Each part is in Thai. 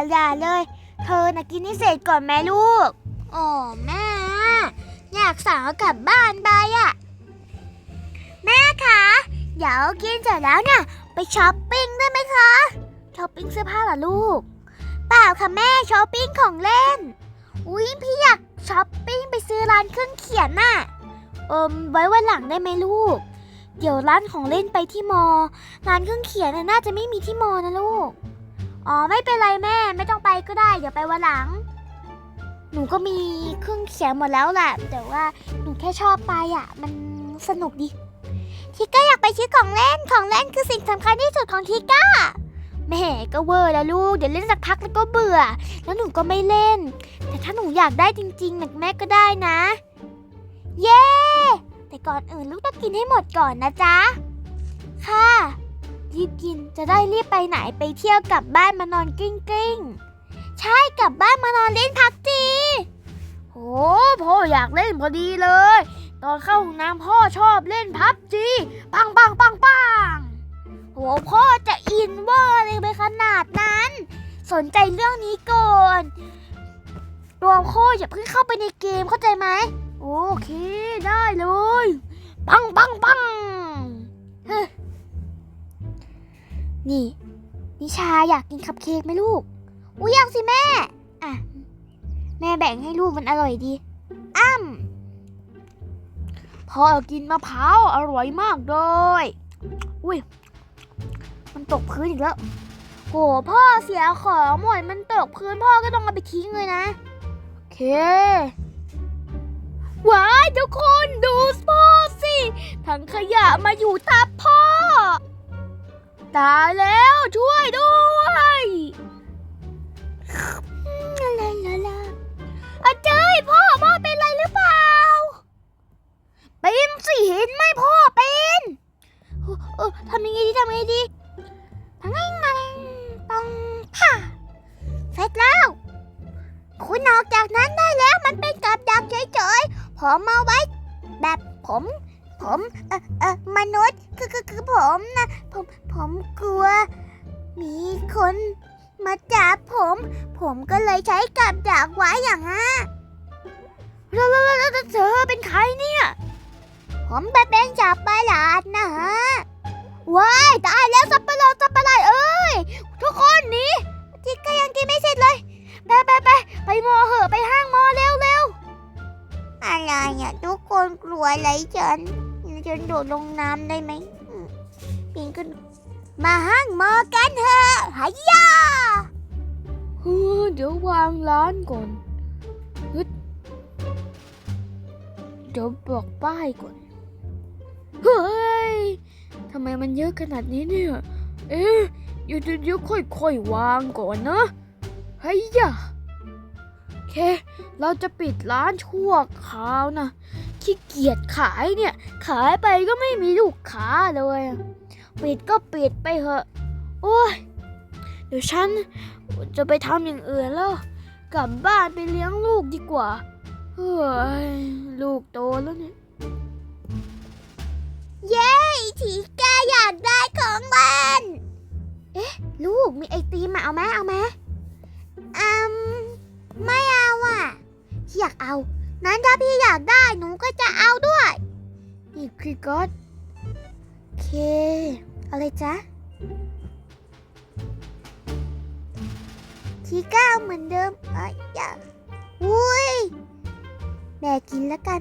มเนี่ยแหมอย่าอย่าอย่าเลย เธอนะกินให้เสร็จก่อนแม่ลูกอ๋อแม่ อยากสั่งเอากลับบ้านไปอะแม่คะเดี๋ยวกินเสร็จแล้วเนี่ยไปช้อปปิ้งได้ไหมคะช้อปปิ้งเสื้อผ้าเหรอลูก เปล่าค่ะแม่ช้อปปิ้งของเล่น อุ๊ยพี่อยากช้อปปิ้งไปซื้อร้านเครื่องเขียนน่ะเอิมไว้วันหลังได้ไหมลูก เดี๋ยวร้านของเล่นไปที่มอ ร้านเครื่องเขียนน่ะน่าจะไม่มีที่มอนะลูก อ๋อไม่เป็นไรแม่ไม่ต้องไปก็ได้ เดี๋ยวไปวันหลัง หนูก็มีเครื่องเขียนหมดแล้วแหละแต่ว่าหนูแค่ชอบไปอะ มันสนุกดีทิก้าอยากไปซื้อของเล่นของเล่นคือสิ่งสำคัญที่สุดของทิก้าแม่ก็เวอร์แล้วลูกเดี๋ยวเล่นสักพักแล้วก็เบื่อ แล้วหนูก็ไม่เล่น แต่ถ้าหนูอยากได้จริงๆนะแม่ก็ได้นะ เย้แต่ก่อนอื่นลูกต้องกินให้หมดก่อนนะจ๊ะค่ะ รีบกินจะได้รีบไปไหนไปเที่ยวกลับบ้านมานอนกลิ้งกลิ้งๆใช่กลับบ้านมานอนเล่นพักจีโหพ่ออยากเล่นพอดีเลย ตอนเข้าห้องน้ำพ่อชอบเล่นพับจีปังปังปังปังโหพ่อจะอินเวอร์เลยไปขนาดนั้น สนใจเรื่องนี้ก่อนตัวพ่ออย่าเพิ่งเข้าไปในเกมเข้าใจไหมโอเคได้เลย ปังปังปังเฮ้ย นี่ นิชาอยากกินคัพเค้กไหมลูก อุ้ยอยากสิแม่ อะ แม่แบ่งให้ลูกมันอร่อยดี อ้ำพ่อกินมะพร้าวอร่อยมากเลย อุ้ย มันตกพื้นอีกแล้ว โหพ่อเสียของหมดมันตกพื้นพ่อก็ต้องเอาไปทิ้งเลยนะ โอเค ว้ายทุกคนดูพ่อสิ ถังขยะมาอยู่ทับพ่อ ตายแล้วช่วยด้วยอะไรล่ะล่ะอาเจ้ยพ่อพ่อเป็นไรหรือเปล่า เป็นสิเห็นไหมพ่อเป็นเออเออทำยังไงดีทำยังไงดีทำยังไงปังค่ะเสร็จแล้ว คุณออกจากนั้นได้แล้วมันเป็นกับดักเฉยๆผมมาไว้ แบบผม ผมเออเออมนุษย์ คือคือคือผมนะผมผมกลัว มีคนมาจับผม ผมก็เลยใช้กับดักไว้อย่างฮะแล้วแล้วแล้วแล้วเธอเป็นใครเนี่ย ผมไปเป็นจับประหลาดนะฮะว้ายตายแล้วสับปะรดสับปะรดเอ้ยทุกคนหนีจิกก็ยังกินไม่เสร็จเลยไปไปไปไปมอเหอะไปห้างมอเร็วเร็วอะไรอะทุกคนกลัวอะไรฉันฉันโดดลงน้ำได้ไหมอืม ปีนขึ้น มาห้างมอกันเถอะหายาเฮ้อเดี๋ยววางร้านก่อนฮึดเดี๋ยวบอกป้ายก่อน เฮ้ยทำไมมันเยอะขนาดนี้เนี่ย เอ๊ะเดี๋ยวเดี๋ยวค่อยๆวางก่อนนะเฮ้ยโอเค เราจะปิดร้านชั่วคราวนะ ขี้เกียจขายเนี่ย ขายไปก็ไม่มีลูกค้าเลยอะปิดก็ปิดไปเถอะ โอ้ย เดี๋ยวฉันจะไปทำอย่างอื่นแล้ว กลับบ้านไปเลี้ยงลูกดีกว่า เฮ้ย ลูกโตแล้วเนี่ย เย้ทีแกอยากได้ของเล่นเอ๊ะ ลูกมีไอติมมาเอาไหมเอาไหมอืมไม่เอาอะพี่อยากเอา นั้นถ้าพี่อยากได้หนูก็จะเอาด้วยนี่คือก๊อตโอเค อะไรจ๊ะทีก้าเหมือนเดิมเอ้ยอย่าอุ้ยแม่กินแล้วกัน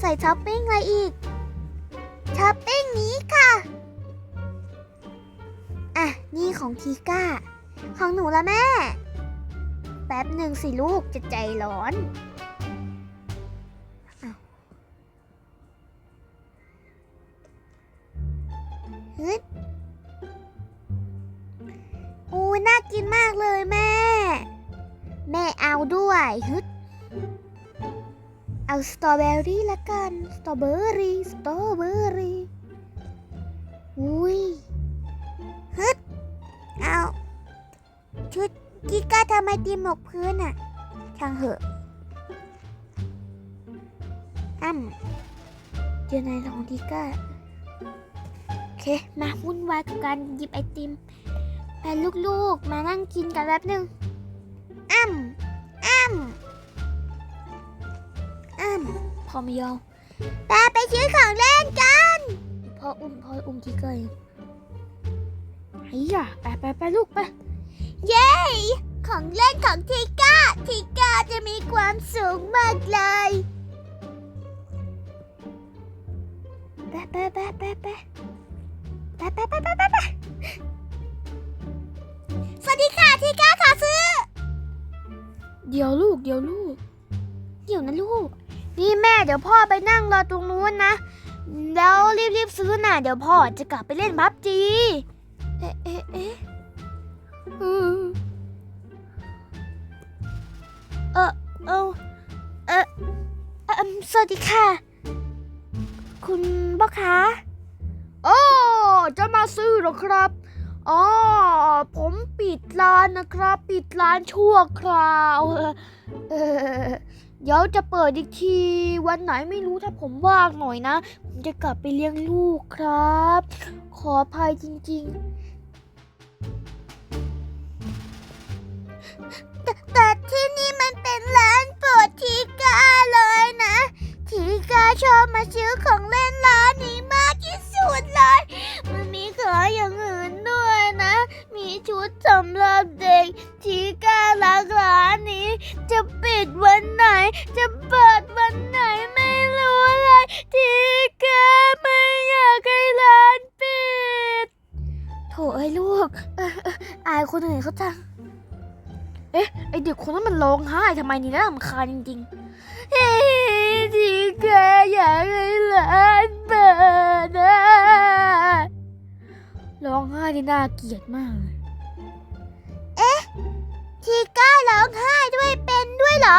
ใส่ท็อปปิ้งอะไรอีกท็อปปิ้งนี้ค่ะ อะ นี่ของทีก้า ของหนูละแม่ ป๊บหนึ่งสิลูกจะใจร้อนฮึดอูน่ากินมากเลยแม่ แม่เอาด้วยฮึดเอาสตรอเบอรี่ละกัน สตรอเบอรี่ สตรอเบอรี่ ทำไมตีหมกพื้นอะช่างเหอะอ้ำเจอในของกิก้าโอเคเค มาวุ่นวายกับการหยิบไอติมไปลูกๆ มานั่งกินกันแป๊บหนึงอ้ำอ้ำอ้ำพอไม่ยอมไปไปซื้อของเล่นกันพ่ออุ้มพ่ออุ้มที่เกยไอ้ยะไปไปไปลูกไป เย้ ของเล่นของทิก้า ทิก้าจะมีความสูงมากเลยไปไปไปไปไปไปไปไปไปไปไปสวัสดีค่ะทิก้าขอซื้อ เดี๋ยวลูกเดี๋ยวลูก เดี๋ยวนะลูก นี่แม่เดี๋ยวพ่อไปนั่งรอตรงนู้นนะ แล้วรีบๆซื้อน่ะเดี๋ยวพ่อจะกลับไปเล่นพับจี เอ๊ะเอ๊ะเอ๊ะ เออเออเออเอิ่มสวัสดีค่ะ คุณพ่อคะโอ้จะมาซื้อเหรอครับอ๋อผมปิดร้านนะครับ ปิดร้านชั่วคราวเออเดี๋ยวจะเปิดอีกทีวันไหนไม่รู้ถ้าผมว่างหน่อยนะ ผมจะกลับไปเลี้ยงลูกครับ ขออภัยจริงแต่แต่ที่นี่มัน เป็นร้านโปรดทีก้าเลยนะทีก้าชอบมาซื้อของเล่นร้านนี้มากที่สุดเลย มันมีขายอย่างอื่นด้วยนะ มีชุดสำหรับเด็ก องไห้ทำไมนี่น่ารำคาญจริงเฮ้ทีก้าอยากให้ร้านเปิดนะร้องไห้ที่น่าเกลียดมากเลยทีก้าร้องไห้ด้วยเป็นด้วยเหรอ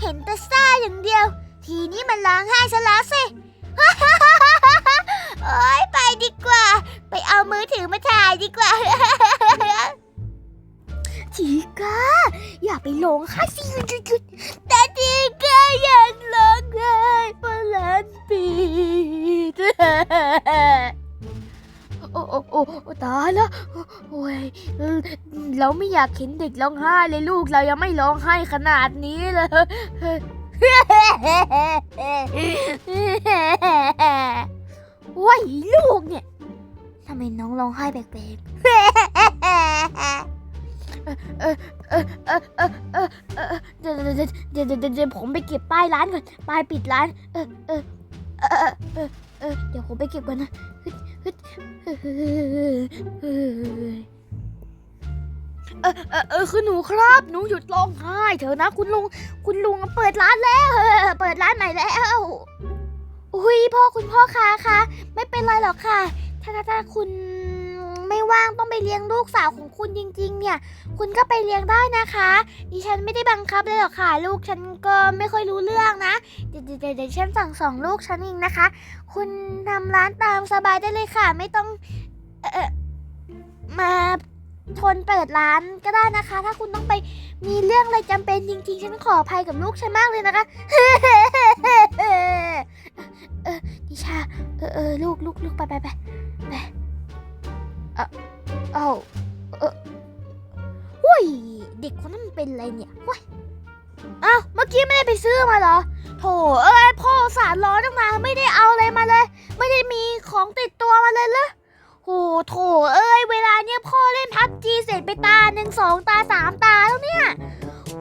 เห็นแต่ซ่าอย่างเดียว ทีนี้มันร้องไห้ซะแล้วสิ อยากเห็นเด็กร้องไห้เลยลูกเรายังไม่ร้องไห้ขนาดนี้เลยโอ้ยลูกเนี่ยทำไมน้องร้องไห้แปลกเออเออเออเออเดี๋ยวเดี๋ยวเดี๋ยวผมไปเก็บป้ายร้านก่อนป้ายปิดร้าน เออเออเออเออเออเออเดี๋ยวผมไปเก็บก่อนนะฮึดฮึด เออเออเออคือหนูครับ หนูหยุดร้องไห้เถอะนะ คุณลุง คุณลุงเปิดร้านแล้วเออเปิดร้านใหม่แล้ว อุ้ยพ่อคุณพ่อคะคะไม่เป็นไรหรอกค่ะ ถ้าถ้าถ้าคุณไม่ว่างต้องไปเลี้ยงลูกสาวของคุณจริง ๆ เนี่ย คุณก็ไปเลี้ยงได้นะคะดิฉันไม่ได้บังคับเลยหรอกค่ะ ลูกฉันก็ไม่ค่อยรู้เรื่องนะ เดี๋ยวเดี๋ยวเดี๋ยวเดี๋ยวฉันสั่งสองลูกฉันเองนะคะ คุณทำร้านตามสบายได้เลยค่ะ ไม่ต้อง เออมา ทนเปิดร้านก็ได้นะคะ ถ้าคุณต้องไปมีเรื่องอะไรจำเป็นจริงๆ ฉันขออภัยกับลูกฉันมากเลยนะคะ เออนิชา เออเออลูกลูกลูกไปไปไปไปเออเอ้าเออหุ้ย เด็กคนนั้นมันเป็นอะไรเนี่ยหุ้ยอ้าวเมื่อกี้ไม่ได้ไปซื้อมาเหรอ โถเอ้ยพ่อสารร้อนตั้งนานไม่ได้เอาอะไรมาเลย ไม่ได้มีของติดตัวมาเลยเหร สองตาสามตาแล้วเนี่ย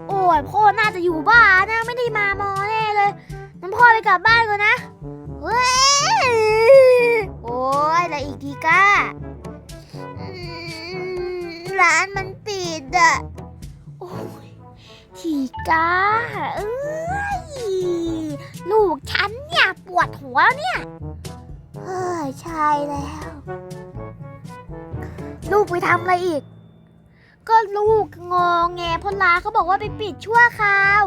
โอ้ยพ่อน่าจะอยู่บ้านนะไม่ได้มามอแน่เลยงั้นพ่อไปกลับบ้านก่อนนะเว้ยโอ้ยแล้วอีกทีก้าร้านมันปิดอะโอ้ยทีก้าเอ้ยลูกฉันเนี่ยปวดหัวเนี่ยเฮ้ยใช่แล้ว ลูกไปทำอะไรอีก ก็ลูกงอแงเพราะร้านเขาบอกว่าไปปิดชั่วคราว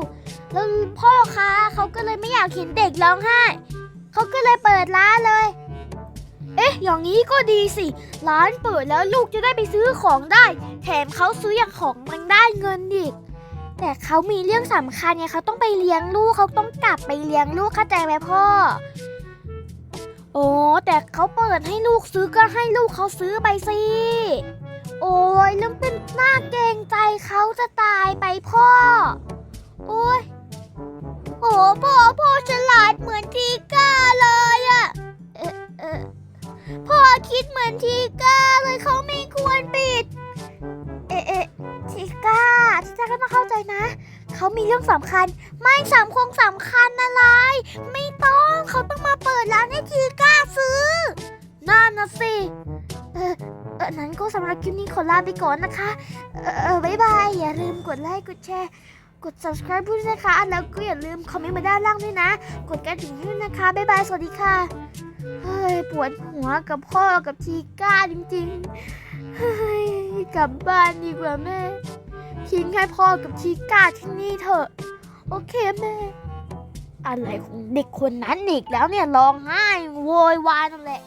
แล้วพ่อค้าเขาก็เลยไม่อยากเห็นเด็กร้องไห้เขาก็เลยเปิดร้านเลย เอ๊ะ อย่างนี้ก็ดีสิ ร้านเปิดแล้วลูกจะได้ไปซื้อของได้ แถมเขาซื้ออย่างของมันได้เงินอีกแต่เขามีเรื่องสำคัญไงเขาต้องไปเลี้ยงลูกเขาต้องกลับไปเลี้ยงลูกเข้าใจไหมพ่อ โอ้แต่เขาเปิดให้ลูกซื้อก็ให้ลูกเขาซื้อไปสิ โอ้ยแล้วเป็นหน้าเกรงใจเขาจะตายไปพ่อ โอ้ยโอ้พ่อพ่อฉลาดเหมือนทีก้าเลยอะเออเออพ่อคิดเหมือนทีก้าเลยเขาไม่ควรปิด เอะเอะทีก้าทีก้าก็มาเข้าใจนะ เขามีเรื่องสำคัญ ไม่สำคงสำคัญอะไร ไม่ต้องเขาต้องมาเปิดร้านให้ทีก้าซื้อนั่นนะสิ นั้นก็สำหรับคลิปนี้ขอลาไปก่อนนะคะเออเออบ๊ายบาย อย่าลืมกดไลค์ กดแชร์ กด subscribe ด้วยนะคะ แล้วก็อย่าลืมคอมเมนต์มาด้านล่างด้วยนะ กดกระดิ่งด้วยนะคะ บ๊ายบาย สวัสดีค่ะ เฮ้ย ปวดหัวกับพ่อกับทีก้าจริงๆ เฮ้ย กลับบ้านดีกว่าแม่ ทิ้งให้พ่อกับทีก้าที่นี่เถอะ โอเคแม่อะไรของเด็กคนนั้นอีกแล้วเนี่ยร้องไห้โวยวายนั่นแหละ